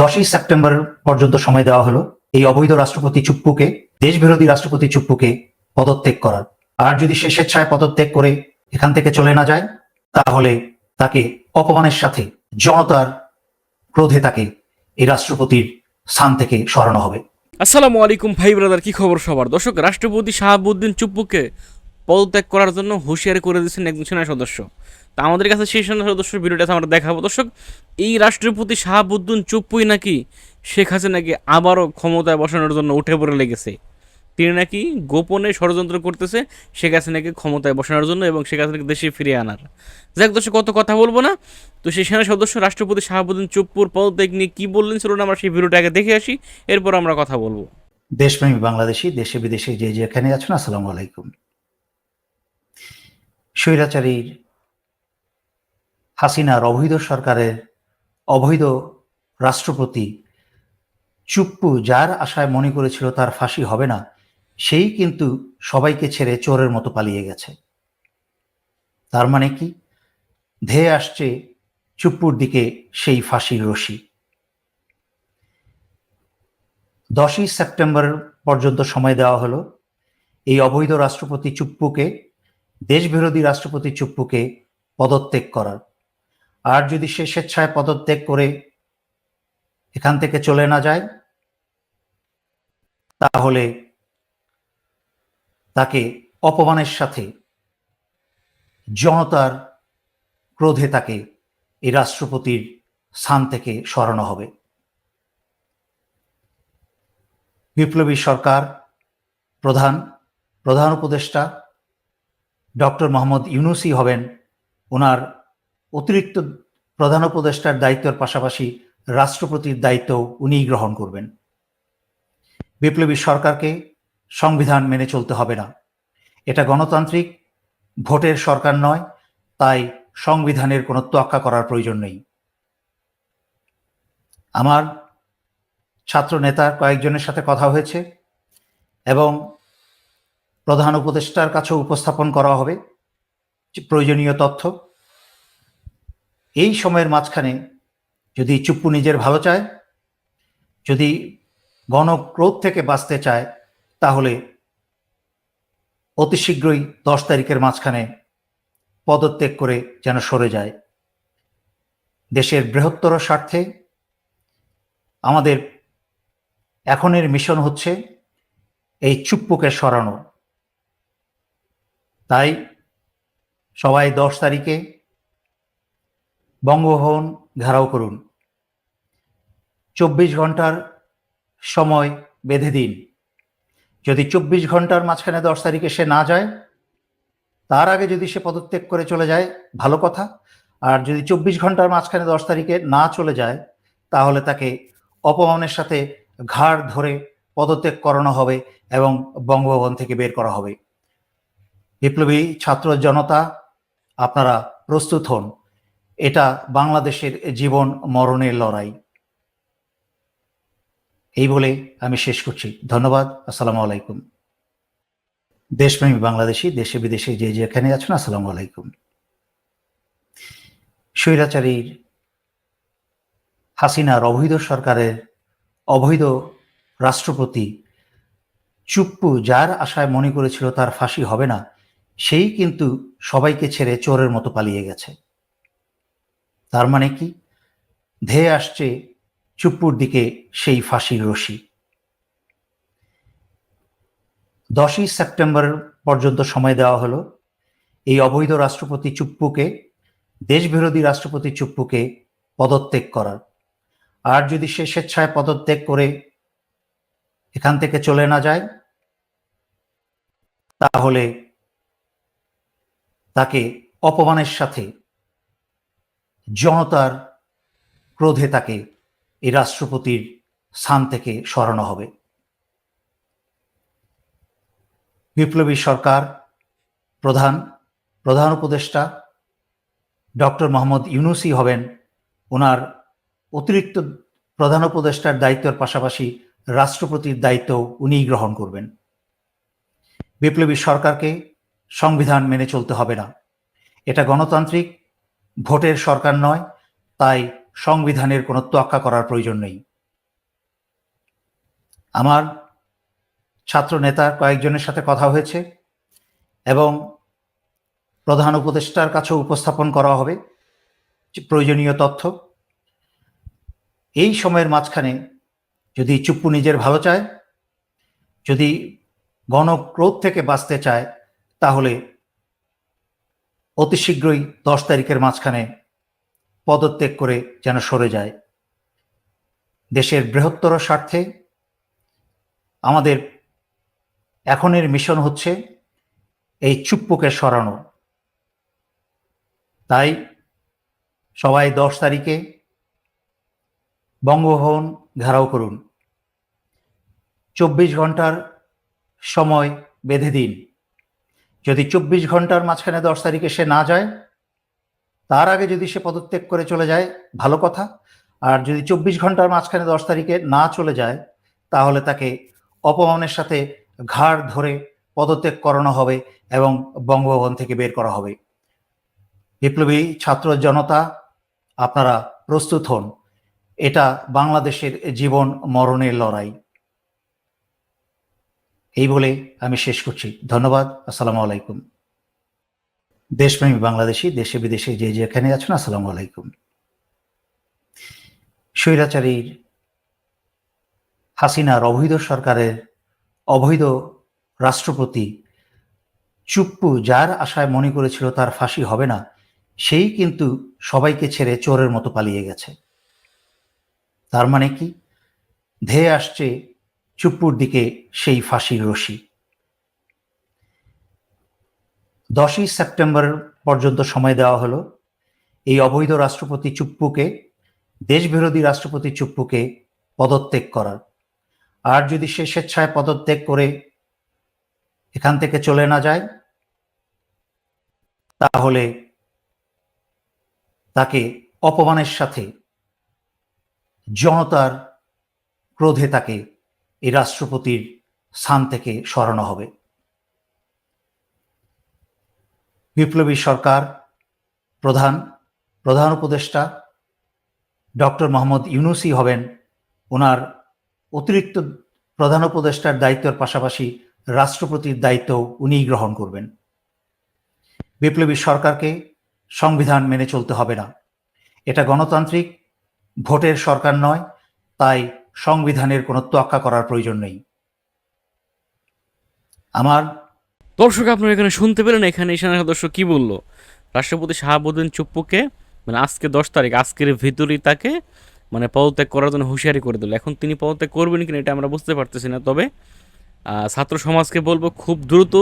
দশই সেপ্টেম্বর পর্যন্ত সময় দেওয়া হলো এই অবৈধ রাষ্ট্রপতি চুপ্পুকে, দেশবিরোধী রাষ্ট্রপতি চুপ্পুকে পদত্যাগ করার। আর যদি সে স্বেচ্ছায় পদত্যাগ করে এখান থেকে চলে না যায়, তাহলে তাকে অপমানের সাথে জনতার ক্রোধে তাকে এই রাষ্ট্রপতির স্থান থেকে সরানো হবে। আসসালামু আলাইকুম ভাই ব্রাদার, কি খবর সবার? দর্শক, রাষ্ট্রপতি শাহাবুদ্দিন চুপ্পুকে পদত্যাগ করার জন্য হুঁশিয়ারি করে দিয়েছেন একজন সেনা সদস্য তা আমাদের কাছে সেই সেনা সদস্যের ভিডিওটা আমরা দেখাবো। দর্শক এই রাষ্ট্রপতি শাহাবুদ্দিন চুপ্পুই নাকি শেখ হাসিনাকে আবারও ক্ষমতায় বসানোর জন্য উঠে পড়ে লেগেছে। তিনি নাকি গোপনে ষড়যন্ত্র করতেছে শেখ হাসিনাকে ক্ষমতায় বসানোর জন্য এবং শেখ হাসিনাকে দেশে ফিরিয়ে আনার। যাক দর্শক, কত কথা বলব না? তো সেই সেনা সদস্য রাষ্ট্রপতি শাহাবুদ্দিন চুপ্পুর পদত্যাগ নিয়ে কি বললেন চলুন আমরা সেই ভিডিওটা আগে দেখে আসি, এরপর আমরা কথা বলব। দেশপ্রেমী বাংলাদেশি, দেশে বিদেশে যে যেখানে আছেন, আসসালামু আলাইকুম। স্বৈরাচারীর হাসিনার অবৈধ সরকারের অবৈধ রাষ্ট্রপতি চুপ্পু যার আশায় মনে করেছিল তার ফাঁসি হবে না, সেই কিন্তু সবাইকে ছেড়ে চোরের মতো পালিয়ে গেছে। তার মানে কি? ধেয়ে আসছে চুপ্পুর দিকে সেই ফাঁসির রশি। দশই সেপ্টেম্বর পর্যন্ত সময় দেওয়া হলো। এই অবৈধ রাষ্ট্রপতি চুপ্পুকে, দেশবিরোধী রাষ্ট্রপতি চুপ্পুকে পদত্যাগ করার। আর যদি সে স্বেচ্ছায় পদত্যাগ করে এখান থেকে চলে না যায়, তাহলে তাকে অপমানের সাথে জনতার ক্রোধে তাকে এই রাষ্ট্রপতির স্থান থেকে সরানো হবে। বিপ্লবী সরকার প্রধান প্রধান উপদেষ্টা ডক্টর মোহাম্মদ ইউনুসি হবেন ওনার অতিরিক্ত প্রধান উপদেষ্টার দায়িত্বের পাশাপাশি রাষ্ট্রপতির দায়িত্ব উনিই গ্রহণ করবেন। বিপ্লবী সরকারকে সংবিধান মেনে চলতে হবে না। এটা গণতান্ত্রিক, ভোটের সরকার নয়, তাই সংবিধানের কোনো তোয়াক্কা করার প্রয়োজন নেই। আমার ছাত্র নেতার কয়েকজনের সাথে কথা হয়েছে এবং প্রধান উপদেষ্টার কাছেও উপস্থাপন করা হবে। প্রয়োজনীয় তথ্য এই সময়ের মাঝখানে যদি চুপ্পু নিজের ভালো চায়, যদি গণক্রোধ থেকে বাঁচতে চায়, তাহলে অতি শীঘ্রই দশ তারিখের মাঝখানে পদত্যাগ করে যেন সরে যায়। দেশের বৃহত্তর স্বার্থে আমাদের এখনের মিশন হচ্ছে এই চুপ্পুকে সরানো। তাই সবাই দশ তারিখে বঙ্গভবন ঘেরাও করুন। চব্বিশ ঘণ্টার সময় বেঁধে দিন। যদি চব্বিশ ঘণ্টার মাঝখানে দশ তারিখে সে না যায়, তার আগে যদি সে পদত্যাগ করে চলে যায়, ভালো কথা। আর যদি চব্বিশ ঘণ্টার মাঝখানে দশ তারিখে না চলে যায়, তাহলে তাকে অপমানের সাথে ঘাড় ধরে পদত্যাগ করানো হবে এবং বঙ্গভবন থেকে বের করা হবে। বিপ্লবী ছাত্র জনতা, আপনারা প্রস্তুত হন। এটা বাংলাদেশের জীবন মরণের লড়াই। এই বলে আমি শেষ করছি। ধন্যবাদ। আসসালামু আলাইকুম। দেশপ্রেমী বাংলাদেশি, দেশে বিদেশে যে যেখানে আছেন, আসসালামু আলাইকুম। স্বৈরাচারীর হাসিনার অবৈধ সরকারের অবৈধ রাষ্ট্রপতি চুপ্পু যার আশায় মনে করেছিল তার ফাঁসি হবে না, সেই কিন্তু সবাইকে ছেড়ে চোরের মতো পালিয়ে গেছে। তার মানে কি? ধেয়ে আসছে চুপ্পুর দিকে সেই ফাঁসির রশি। দশই সেপ্টেম্বর পর্যন্ত সময় দেওয়া হলো। এই অবৈধ রাষ্ট্রপতি চুপ্পুকে, দেশবিরোধী রাষ্ট্রপতি চুপ্পুকে পদত্যাগ করার। আর যদি সে স্বেচ্ছায় পদত্যাগ করে এখান থেকে চলে না যায়, তাহলে তাকে অপমানের সাথে জনতার ক্রোধে তাকে এই রাষ্ট্রপতির স্থান থেকে সরানো হবে। বিপ্লবী সরকার প্রধান প্রধান উপদেষ্টা ডক্টর মোহাম্মদ ইউনুসি হবেন। ওনার অতিরিক্ত প্রধান উপদেষ্টার দায়িত্বের পাশাপাশি রাষ্ট্রপতির দায়িত্ব উনিই গ্রহণ করবেন। বিপ্লবী সরকারকে সংবিধান মেনে চলতে হবে না। এটা গণতান্ত্রিক ভোটের সরকার নয়, তাই সংবিধানের কোনো তোয়াক্কা করার প্রয়োজন নেই। আমার ছাত্র নেতার কয়েকজনের সাথে কথা হয়েছে এবং প্রধান উপদেষ্টার কাছেও উপস্থাপন করা হবে প্রয়োজনীয় তথ্য। এই সময়ের মাঝখানে যদি চুপ্পু নিজের ভালো চায়, যদি গণক্রোধ থেকে বাঁচতে চায়, তাহলে অতি শীঘ্রই দশ তারিখের মাঝখানে পদত্যাগ করে যেন সরে যায়। দেশের বৃহত্তর স্বার্থে আমাদের এখনের মিশন হচ্ছে এই চুপ্পুকে সরানো। তাই সবাই দশ তারিখে বঙ্গভবন ঘেরাও করুন। চব্বিশ ঘণ্টার সময় বেঁধে দিন। যদি চব্বিশ ঘণ্টার মাঝখানে দশ তারিখে সে না যায়, তার আগে যদি সে পদত্যাগ করে চলে যায়, ভালো কথা। আর যদি চব্বিশ ঘণ্টার মাঝখানে দশ তারিখে না চলে যায়, তাহলে তাকে অপমানের সাথে ঘাড় ধরে পদত্যাগ করানো হবে এবং বঙ্গভবন থেকে বের করা হবে। বিপ্লবী ছাত্র জনতা, আপনারা প্রস্তুত হন। এটা বাংলাদেশের জীবন মরণের লড়াই। এই বলে আমি শেষ করছি। ধন্যবাদ। আসসালামু আলাইকুম। দেশপ্রেমী বাংলাদেশি, দেশে বিদেশে যে যেখানে আছেন, আসসালামু আলাইকুম। স্বৈরাচারীর হাসিনার অবৈধ সরকারের অবৈধ রাষ্ট্রপতি চুপ্পু যার আশায় মনে করেছিল তার ফাঁসি হবে না, সেই কিন্তু সবাইকে ছেড়ে চোরের মতো পালিয়ে গেছে। তার মানে কি? ধেয়ে আসছে চুপ্পুর দিকে সেই ফাঁসির রশি। দশই সেপ্টেম্বর পর্যন্ত সময় দেওয়া হলো। এই অবৈধ রাষ্ট্রপতি চুপ্পুকে, দেশবিরোধী রাষ্ট্রপতি চুপ্পুকে পদত্যাগ করার। আর যদি সে স্বেচ্ছায় পদত্যাগ করে এখান থেকে চলে না যায়, তাহলে তাকে অপমানের সাথে জনতার ক্রোধে তাকে এই রাষ্ট্রপতির স্থান থেকে সরানো হবে। বিপ্লবী সরকার, প্রধান প্রধান উপদেষ্টা ডক্টর মোহাম্মদ ইউনুসি হবেন। ওনার অতিরিক্ত প্রধান উপদেষ্টার দায়িত্বের পাশাপাশি রাষ্ট্রপতির দায়িত্ব উনিই গ্রহণ করবেন। বিপ্লবী সরকারকে সংবিধান মেনে চলতে হবে না। এটা গণতান্ত্রিক, ভোটের সরকার নয়, তাই সংবিধানের কোনো তোয়াক্কা করার প্রয়োজন নেই। আমার দর্শক, আপনারা এখানে শুনতে পেলেন, এখানে ঈশান দর্শক কি বলল? রাষ্ট্রপতি শাহাবুদ্দিন চুপ্পুকে মানে আজকে দশ তারিখ, আজকের ভিতরেই তাকে মানে পদত্যাগ করার জন্য হুঁশিয়ারি করে দিল। এখন তিনি পদত্যাগ করবেন কিনা এটা আমরা বুঝতে পারতেছি না, তবে ছাত্র সমাজকে বলব খুব দ্রুত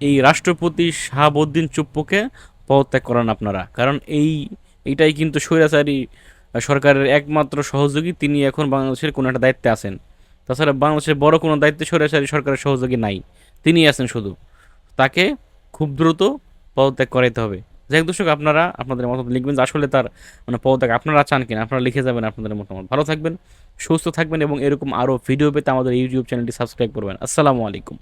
এই রাষ্ট্রপতি শাহাবুদ্দিন চুপ্পুকে পদত্যাগ করান আপনারা। কারণ এই, এটাই কিন্তু স্বৈরাচারী সরকারের একমাত্র সহযোগী, তিনি এখন বাংলাদেশের কোনো একটা দায়িত্বে আছেন। তাছাড়া বাংলাদেশের বড় কোনো দায়িত্বে স্বৈরাচারী সরকারের সহযোগী নাই। তিনি আছেন শুধু। তাকে খুব দ্রুত পদত্যাগ করাইতে হবে। যাই দর্শক, আপনারা আপনাদের মতামত লিখবেন যে আসলে তার মানে পদত্যাগ আপনারা চান কিনা, আপনারা লিখে যাবেন আপনাদের মতামত। ভালো থাকবেন, সুস্থ থাকবেন এবং এরকম আরও ভিডিও পেতে আমাদের ইউটিউব চ্যানেলটি সাবস্ক্রাইব করবেন। আসসালামু আলাইকুম।